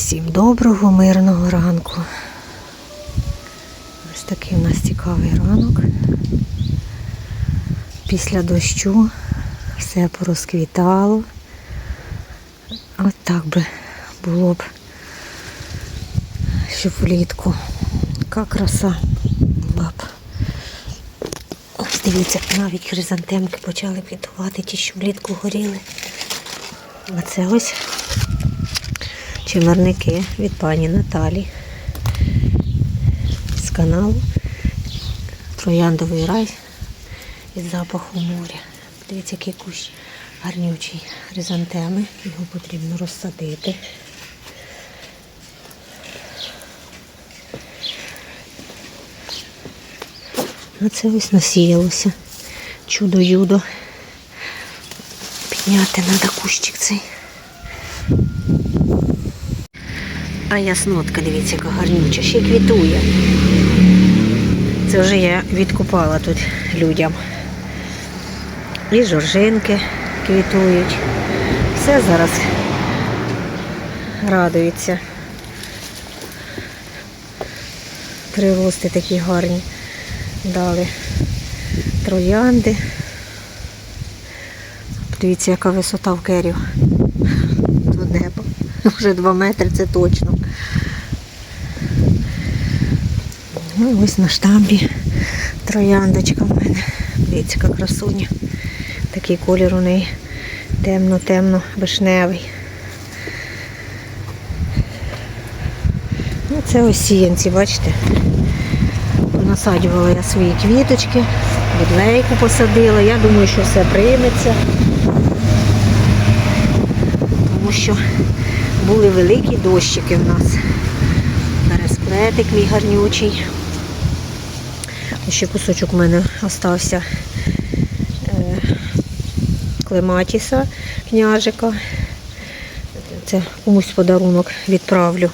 Всім доброго, мирного ранку. Ось такий у нас цікавий ранок. Після дощу все порозквітало. От так би було б, щоб влітку. Яка краса була б. Ось дивіться, навіть хризантемки почали квітувати, ті, що влітку горіли. А це ось чимерники від пані Наталі з каналу Трояндовий рай із запаху моря. Дивіться, який кущ гарнючий хризантеми. Його потрібно розсадити. А це ось насіялося. Чудо-юдо. Підняти треба кущик цей. А яснотка, дивіться, яка гарнюча, ще квітує. Це вже я відкупала тут людям. І жоржинки квітують. Все зараз радується. Прирости такі гарні. Дали троянди. Подивіться, яка висота в керів. Вже 2 метри, це точно. Ну, ось на штамбі трояндочка в мене. Дивіться, яка красуня. Такий колір у неї темно-темно вишневий. Ну, це ось сіянці, бачите? Насаджувала я свої квіточки, відлейку посадила. Я думаю, що все прийметься. Тому що були великі дощики в нас. Бересклетик мій гарнючий. Ще кусочок у мене остався е, клематіса княжика. Це комусь подарунок відправлю.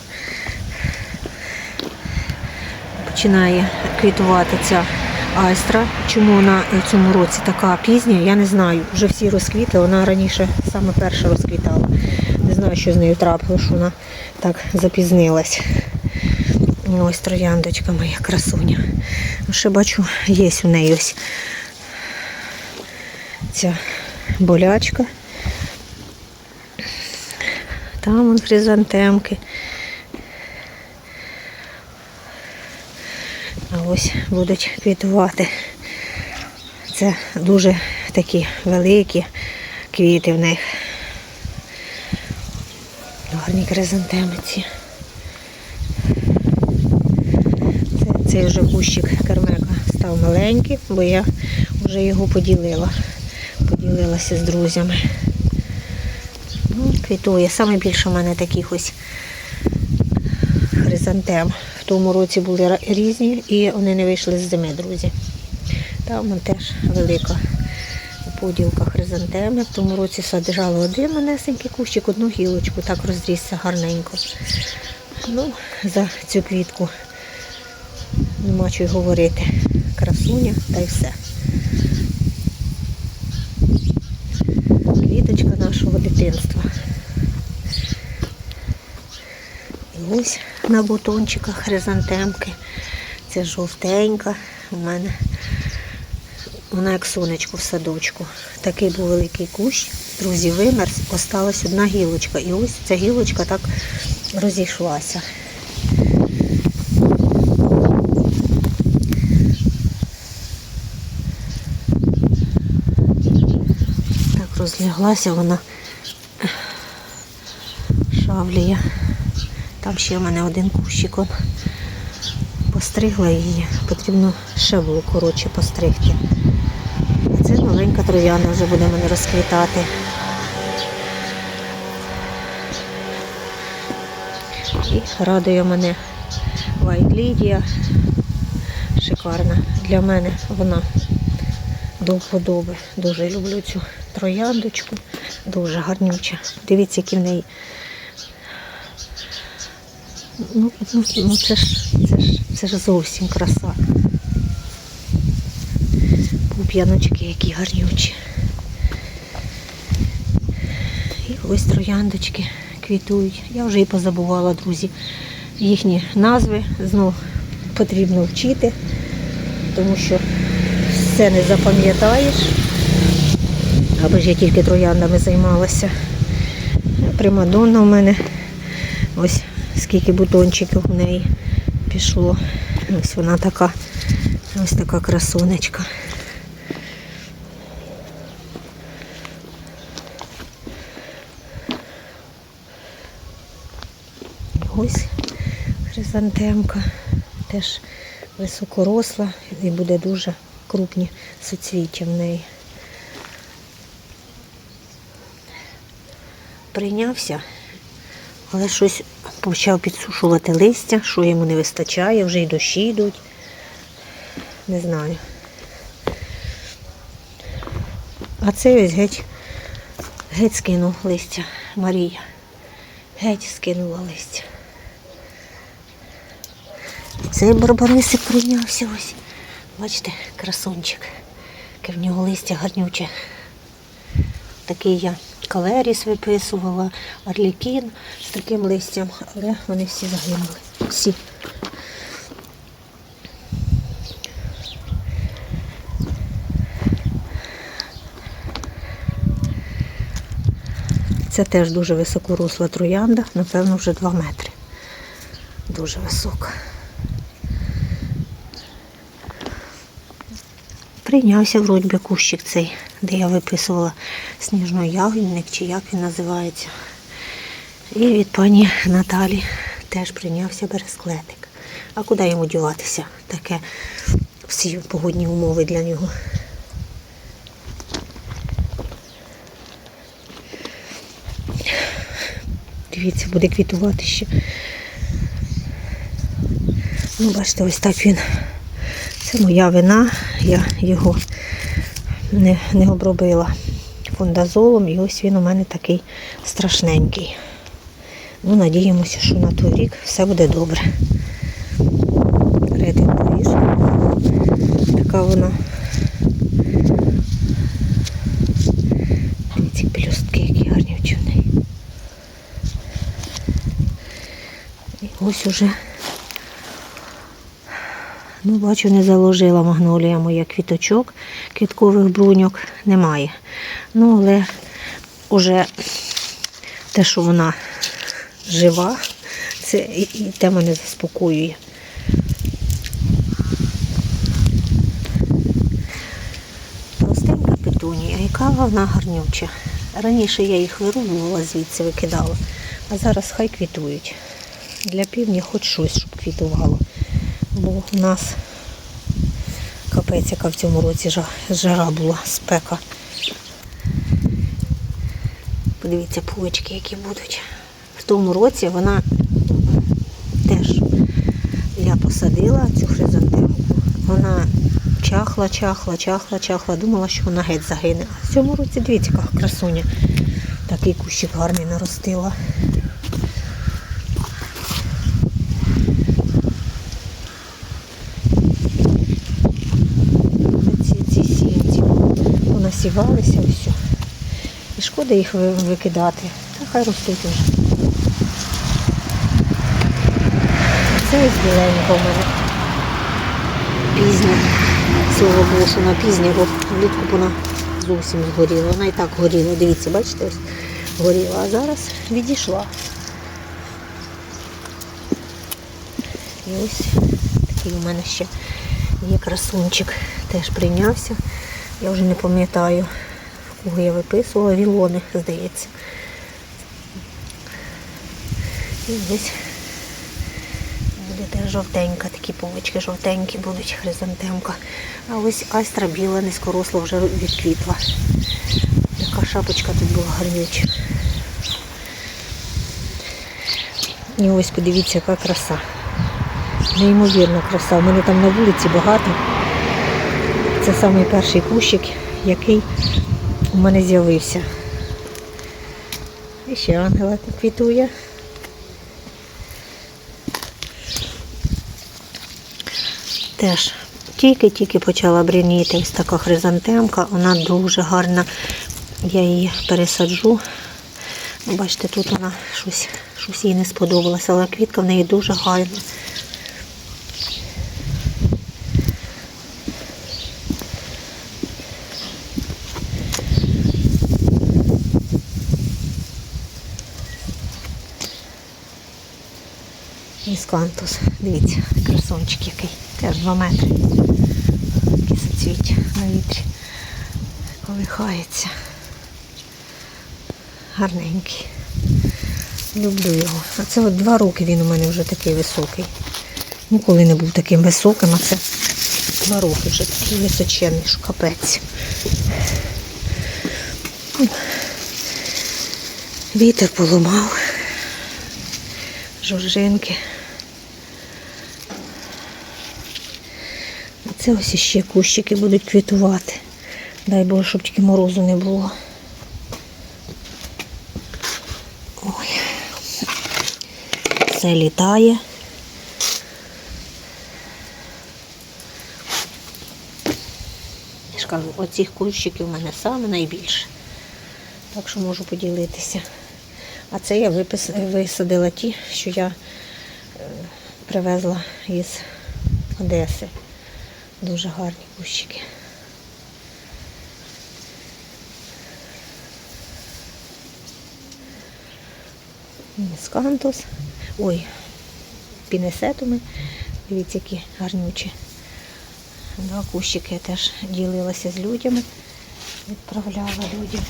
Починає квітувати ця айстра. Чому вона в цьому році така пізня, я не знаю. Вже всі розквіти, вона раніше саме перша розквітала. Що з нею трапило, що вона так запізнилась. Ось трояндочка моя красуня. Ще бачу, є у неї ось ця болячка. Там вон хризантемки. А ось будуть квітувати. Це дуже такі великі квіти в них. Гарні хризантемиці. Це, цей вже кущик кермека став маленький, бо я вже його поділила. Поділилася з друзями. Ну, квітує. Саме більше в мене таких ось хризантем. В тому році були різні і вони не вийшли з зими, друзі. Там теж велика поділка хризантеми. В тому році саджала один манесенький кущик, одну гілочку, так розрісся гарненько. Ну, за цю квітку нема чого й говорити. Красуня та й все. Квіточка нашого дитинства. І ось на бутончиках хризантемки. Це жовтенька. У мене вона як сонечко в садочку. Такий був великий кущ. Друзі, вимерз, осталась одна гілочка. І ось ця гілочка так розійшлася. Так розляглася вона шавлія. Там ще в мене один кущик. Постригла її. Потрібно ще було коротше постригти. Це маленька трояна вже буде мене розквітати. І радує мене White Lydia. Шикарна. Для мене вона до вподоби. Дуже люблю цю трояндочку. Дуже гарнюча. Дивіться, які в неї. Ну, ну, ну це ж, це ж, це ж зовсім краса. Пуп'яночки які гарнючі. І ось трояндочки квітують. Я вже і позабувала, друзі, їхні назви. Знов потрібно вчити, тому що все не запам'ятаєш. Аби ж я тільки трояндами займалася. Примадонна в мене. Ось скільки бутончиків у неї пішло. Ось вона така, ось така красунечка. Ось хризантемка, теж високоросла і буде дуже крупні суцвіття в неї. Прийнявся, але щось почав підсушувати листя, що йому не вистачає, вже й дощі йдуть. Не знаю. А це ось геть, геть скинув листя Марія. Геть скинула листя. Цей барбарисик прийнявся ось. Бачите, красунчик. Яке в нього листя гарнюче. Такий я калеріс виписувала, орлікін з таким листям, але вони всі загинули. Всі. Це теж дуже високоросла троянда, напевно, вже 2 метри. Дуже висока. Прийнявся вроді би кущик цей, де я виписувала сніжно-ягідник, чи як він називається. І від пані Наталі теж прийнявся бересклетик. А куди йому діватися? Таке всі погодні умови для нього. Дивіться, буде квітувати ще. Ну, бачите, ось так він. Це моя вина, я його не, не обробила фундазолом, і ось він у мене такий страшненький. Ну, надіємося, що на той рік все буде добре. Редин поріж. Така вона. Ці пелюстки, які гарні в. І ось уже Ну, бачу, не заложила магнолія моя квіточок, квіткових бруньок немає. Ну, але вже те, що вона жива, це і, те мене заспокоює. Простенька петунія, яка вона гарнюча. Раніше я їх вирубувала, звідси викидала, а зараз хай квітують. Для півдня хоч щось, щоб квітувало у нас капець, яка в цьому році жара була, спека. Подивіться, пулички, які будуть. В тому році вона теж я посадила цю хризантемку. Вона чахла, чахла, чахла, чахла. Думала, що вона геть загине. А в цьому році, дивіться, яка красуня. Такий кущик гарний наростила. ці, ці сінці понасівалися все. І шкода їх викидати. Та хай ростуть вже. Це ось мене. Пізня. Цього було, що вона пізня, бо влітку вона зовсім згоріла. Вона і так горіла. Дивіться, бачите, ось горіла. А зараз відійшла. І ось такий у мене ще є красунчик. Теж прийнявся. Я вже не пам'ятаю, в кого я виписувала. Вілони, здається. І ось буде теж жовтенька, такі повички жовтенькі будуть, хризантемка. А ось астра біла, низькоросла вже відквітла. Така шапочка тут була гарнюча. І ось подивіться, яка краса. Неймовірна краса. У мене там на вулиці багато. Це самий перший кущик, який у мене з'явився. І ще ангела квітує. Теж тільки-тільки почала бряніти ось така хризантемка, вона дуже гарна. Я її пересаджу Ну, Бачите, тут вона щось, щось їй не сподобалося, але квітка в неї дуже гарна. Міскантус. Дивіться, красончик який. Теж 2 метри. Такі соцвіття на вітрі. Колихається. Гарненький. Люблю його. А це от два роки він у мене вже такий високий. Ніколи не був таким високим, а це два роки вже такий височенний, що капець. Вітер поламав. Жоржинки. Це ось іще кущики будуть квітувати. Дай Боже, щоб тільки морозу не було. Ой. Все літає. Я ж кажу, оцих кущиків у мене саме найбільше. Так що можу поділитися. А це я випис... висадила ті, що я е, привезла із Одеси. Дуже гарні кущики. Міскантус. Ой, пінесетуми. Дивіться, які гарнючі. Два кущики я теж ділилася з людьми, відправляла людям.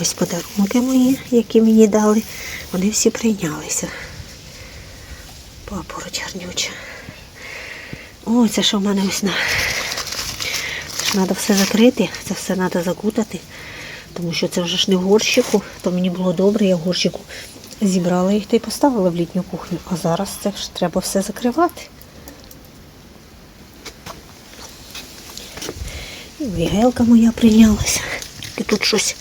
Ось подарунки мої, які мені дали. Вони всі прийнялися. Гарнюча. Ой, це що в мене ось. Це ж треба все закрити, це все треба закутати. Тому що це вже ж не в горщику, то мені було добре, я в горщику зібрала їх та й поставила в літню кухню. А зараз це ж треба все закривати. І вігелка моя прийнялася. І тут щось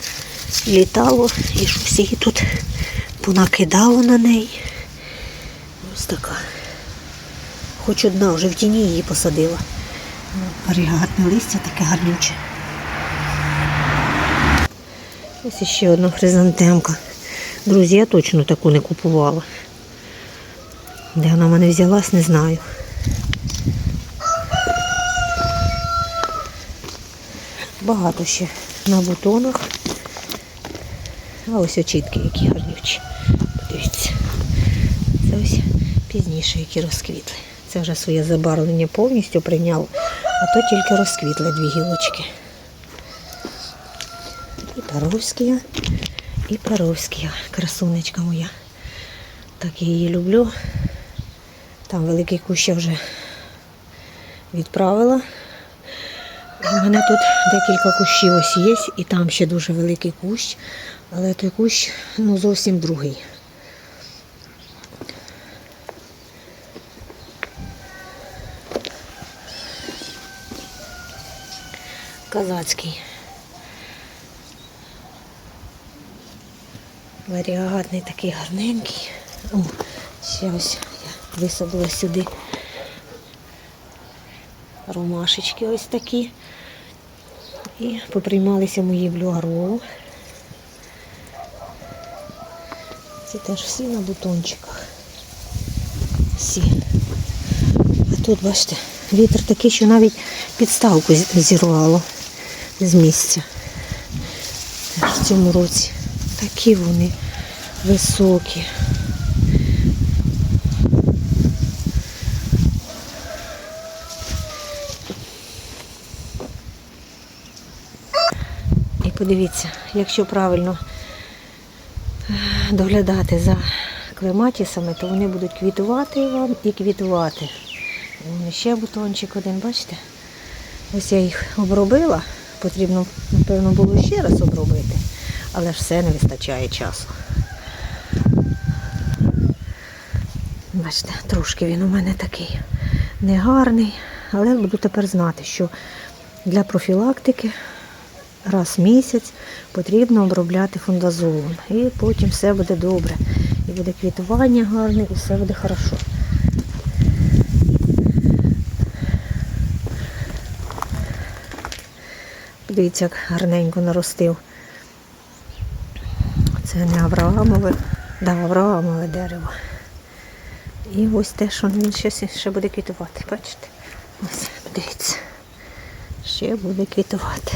літало, і щось її тут понакидало на неї. Ось така. Хоч одна вже в тіні її посадила. Варігатне листя таке гарнюче. Ось ще одна хризантемка. Друзі, я точно таку не купувала. Де вона в мене взялась, не знаю. Багато ще на бутонах. А ось очітки, які гарнючі. Подивіться. Це ось пізніше, які розквітли. Це вже своє забарвлення повністю прийняло, а то тільки розквітли дві гілочки. І Паровські, і Паровські, красунечка моя. Так я її люблю. Там великий кущ я вже відправила. У мене тут декілька кущів ось є, і там ще дуже великий кущ, але той кущ ну, зовсім другий. Казацький. Варіагатний такий гарненький. О, ще ось я висадила сюди ромашечки ось такі. І поприймалися мої блюаро. Це теж всі на бутончиках. Всі. А тут, бачите, вітер такий, що навіть підставку зірвало з місця. В цьому році. Такі вони високі. І подивіться, якщо правильно е, доглядати за клематісами, то вони будуть квітувати вам і квітувати. Ще бутончик один, бачите? Ось я їх обробила. Потрібно, напевно, було ще раз обробити, але ж все не вистачає часу. Бачите, трошки він у мене такий негарний, але буду тепер знати, що для профілактики раз в місяць потрібно обробляти фундазолом. І потім все буде добре. І буде квітування гарне, і все буде хорошо. Подивіться, як гарненько наростив. Це не Авраамове, да, Авраамове дерево. І ось те, що він ще, ще буде квітувати, бачите? Ось, подивіться. Ще буде квітувати.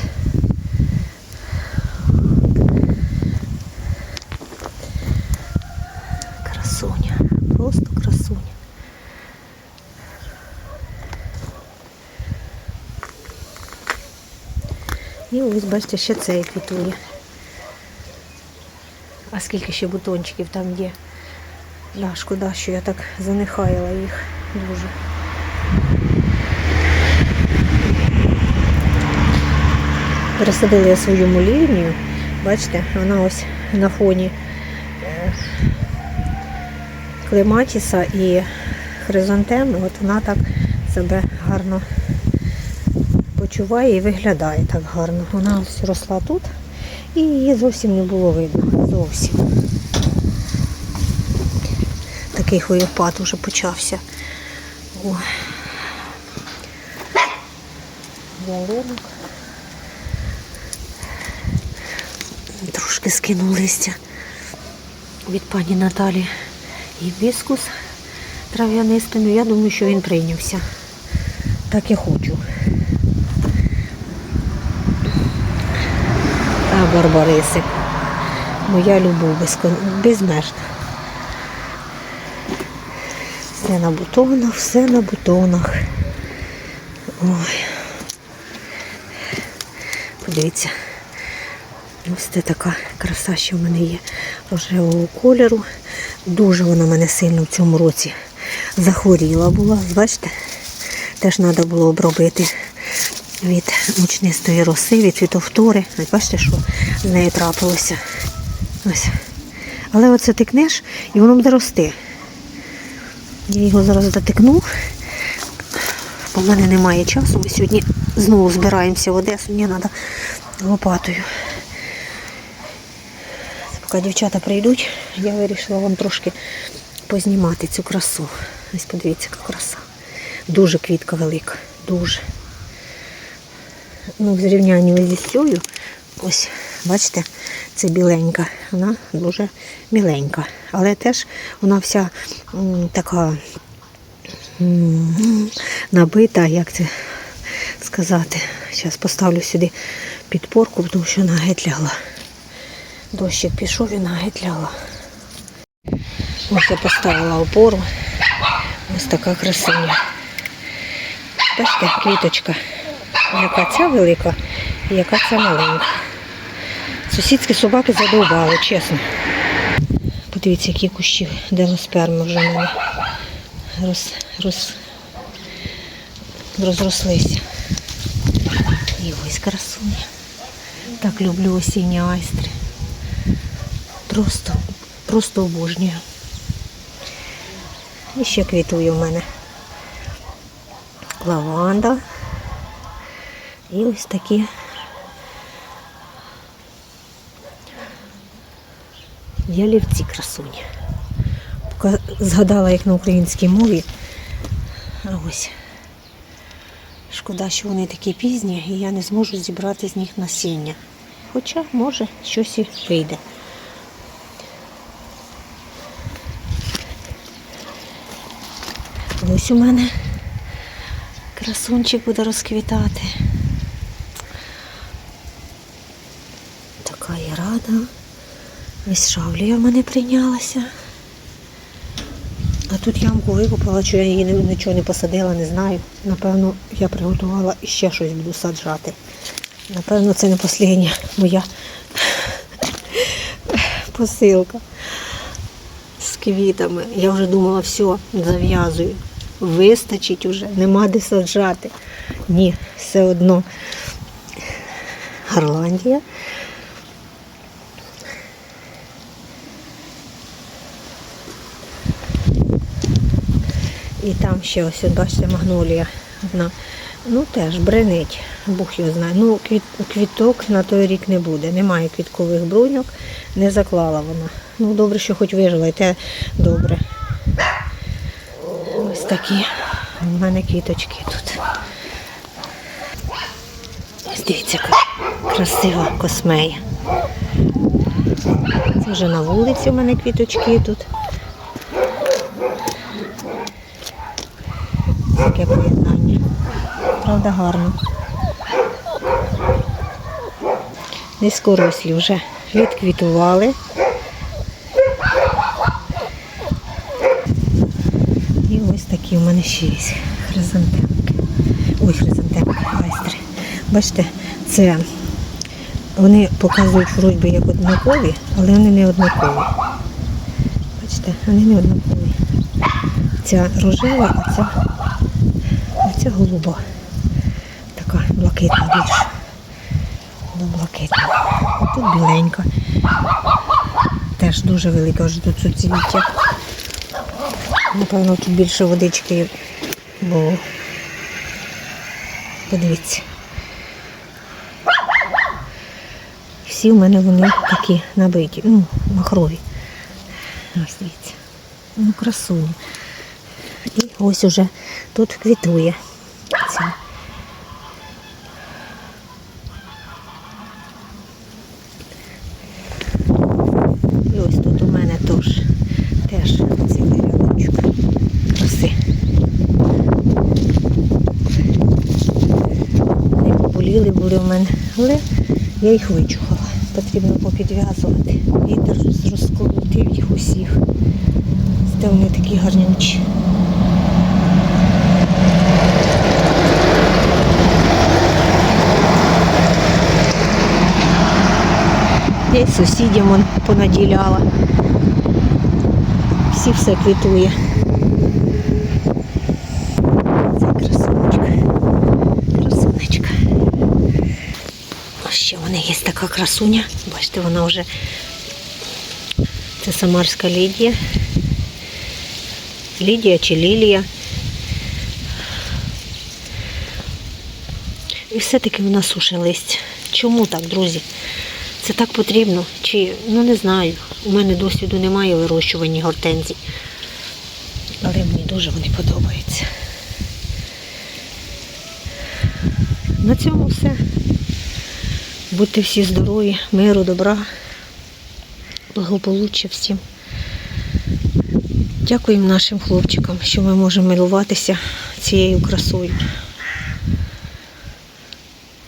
Красуня, просто красуня. І ось бачите, ще цей квітує. А скільки ще бутончиків там є. Да, шкода, що я так занехаяла їх дуже. Пересадила я свою мулівнію. Бачите, вона ось на фоні е, клематіса і хризантеми. От вона так себе гарно почуває і виглядає так гарно. Вона ось росла тут і її зовсім не було видно. Зовсім. Такий хвилюпад вже почався. О. Ялинок. Трошки скинув листя від пані Наталі гібіскус трав'янистий. Ну, я думаю, що він прийнявся. Так і хочу. А Барбарисик. Моя любов безмежна. Все на бутонах, все на бутонах. Ой. Подивіться. Ось це така краса, що в мене є рожевого кольору. Дуже вона мене сильно в цьому році захворіла була. Бачите? Теж треба було обробити від мучнистої роси, від фітофтори. Бачите, що з нею трапилося. Ось. Але оце тикнеш і воно буде рости. Я його зараз дотикну, бо в мене немає часу. Ми сьогодні знову збираємося в Одесу, мені треба лопатою. Поки дівчата прийдуть, я вирішила вам трошки познімати цю красу. Ось подивіться, яка краса. Дуже квітка велика, дуже. Ну, в зрівнянні зі цією, ось, бачите, це біленька, вона дуже міленька. Але теж вона вся така набита, як це сказати. Зараз поставлю сюди підпорку, тому що вона геть лягла. Дощик пішов і вона геть лягла. Ось я поставила опору. Ось така красуня. Бачите, квіточка. Яка ця велика і яка ця маленька. Сусідські собаки задовбали, чесно. Подивіться, які кущі делосперми вже в мене роз, роз, розрослися. І ось красуня. Так люблю осінні айстри. Просто, просто обожнюю. І ще квітує в мене лаванда. І ось такі ялівці красуні. Згадала їх на українській мові. А ось. Шкода, що вони такі пізні, і я не зможу зібрати з них насіння. Хоча, може, щось і вийде. Ось у мене красунчик буде розквітати. Така я рада. Ось шавлія в мене прийнялася. А тут ямку викопала, що я її нічого не посадила, не знаю. Напевно, я приготувала і ще щось буду саджати. Напевно, це не остання моя посилка з квітами. Я вже думала, все, зав'язую. Вистачить уже, нема де саджати. Ні, все одно. Горландія. І там ще ось, от бачите, магнолія одна. Ну теж бренить, Бог його знає. Ну, квіт, квіток на той рік не буде. Немає квіткових бруньок, не заклала вона. Ну, добре, що хоч вижила, і те добре. Ось такі в мене квіточки тут. Ось дивіться, яка красива космея. Це вже на вулиці у мене квіточки тут. Таке поєднання. Правда, гарно. Низькорослі вже відквітували. І ось такі у мене ще є хризантемки. Ой, хризантемки, айстри. Бачите, це вони показують вроді як однакові, але вони не однакові. Бачите, вони не однакові. Ця рожева, а ця голуба. Така блакитна більш. Ну, блакитна. Тут біленька. Теж дуже велика вже тут суцвіття. Напевно, тут більше водички було. Подивіться. Всі в мене вони такі набиті, ну, махрові. Ось дивіться. Ну, красуні. І ось уже тут квітує. Ця. І ось тут у мене теж, теж цілий рядочок краси. Не поболіли були в мене, але я їх вичухала. Потрібно попідв'язувати. Вітер розколотив їх усіх. Це вони такі гарнючі. Я й сусідям понаділяла. Всі все квітує. Це красунечка. Красунечка. А ще в мене є така красуня. Бачите, вона вже це Самарська Лідія. Лідія чи Лілія. І все-таки вона сушить листя. Чому так, друзі? Це так потрібно? Чи ну не знаю. У мене досвіду немає вирощування гортензій. Але мені дуже вони подобаються. На цьому все. Будьте всі здорові, миру, добра, благополуччя всім. Дякуємо нашим хлопчикам, що ми можемо милуватися цією красою.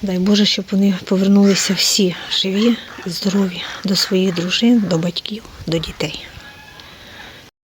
Дай Боже, щоб вони повернулися всі живі, і здорові до своїх дружин, до батьків, до дітей.